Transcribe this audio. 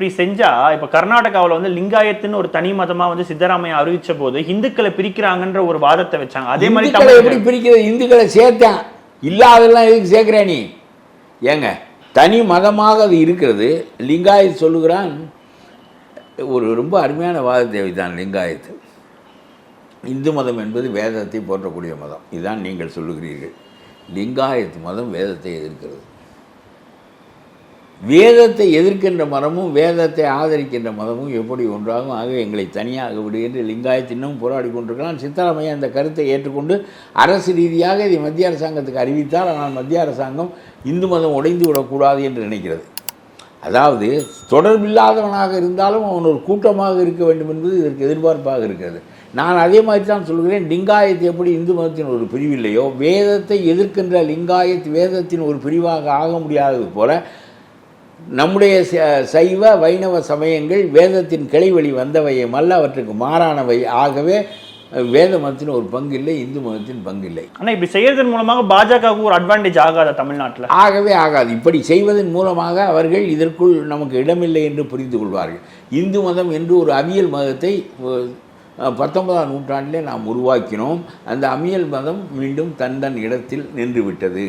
இப்படி செஞ்சா இப்ப கர்நாடகாவுல வந்து லிங்காயத்துன்னு ஒரு தனி மதமா வந்து சித்தராமையா அறிவிச்ச போது இந்துக்களை பிரிக்கிறாங்கன்ற ஒரு வாதத்தை வச்சாங்க. அதே மாதிரி இந்துக்களை எப்படி தமிழ் பிரிக்கிறது? இந்துக்களை சேர்த்தேன். இல்லாதெல்லாம் எதுக்கு சேர்க்கிற நீ? ஏங்க தனி மதமாக அது இருக்கிறது. லிங்காயத் சொல்லுகிறான். ஒரு ரொம்ப அருமையான வாதத்தை தான் லிங்காயத்து. இந்து மதம் என்பது வேதத்தை போற்றக்கூடிய மதம். இதுதான் நீங்கள் சொல்லுகிறீர்கள். லிங்காயத் மதம் வேதத்தை எதிர்க்கிறது. வேதத்தை எதிர்க்கின்ற மதமும் வேதத்தை ஆதரிக்கின்ற மதமும் எப்படி ஒன்றாகும்? ஆக எங்களை தனியாக விடு என்று லிங்காயத்தினும் போராடி கொண்டிருக்கலாம். சித்தராமையா அந்த கருத்தை ஏற்றுக்கொண்டு அரசு ரீதியாக இதை மத்திய அரசாங்கத்துக்கு அறிவித்தால் ஆனால் மத்திய அரசாங்கம் இந்து மதம் உடைந்து விடக்கூடாது என்று நினைக்கிறது. அதாவது தொடர்பில்லாதவனாக இருந்தாலும் அவன் ஒரு கூட்டமாக இருக்க வேண்டும் என்பது இதற்கு எதிர்பார்ப்பாக இருக்கிறது. நான் அதே மாதிரி தான் சொல்கிறேன். லிங்காயத் எப்படி இந்து மதத்தின் ஒரு பிரிவில்லையோ வேதத்தை எதிர்க்கின்ற லிங்காயத் வேதத்தின் ஒரு பிரிவாக ஆக முடியாதது போல நம்முடைய ச- சைவ வைணவ சமயங்கள் வேதத்தின் கிளைவழி வந்தவையும் அல்ல அவற்றுக்கு மாறானவை. ஆகவே வேத மதத்தின் ஒரு பங்கு இல்லை இந்து மதத்தின் பங்கு இல்லை ஆனா இப்படி செய்யறதன் மூலமாக பாஜகவுக்கு ஒரு அட்வான்டேஜ் ஆகாத தமிழ்நாட்டுல? ஆகவே ஆகாது. இப்படி செய்வதன் மூலமாக அவர்கள் இதற்குள் நமக்கு இடமில்லை என்று புரிந்து கொள்வார்கள். இந்து மதம் என்று ஒரு அவியல் மதத்தை பத்தொன்பதாம் நூற்றாண்டிலே நாம் உருவாக்கினோம். அந்த அவியல் மதம் மீண்டும் தன் தன் இடத்தில் நின்று விட்டது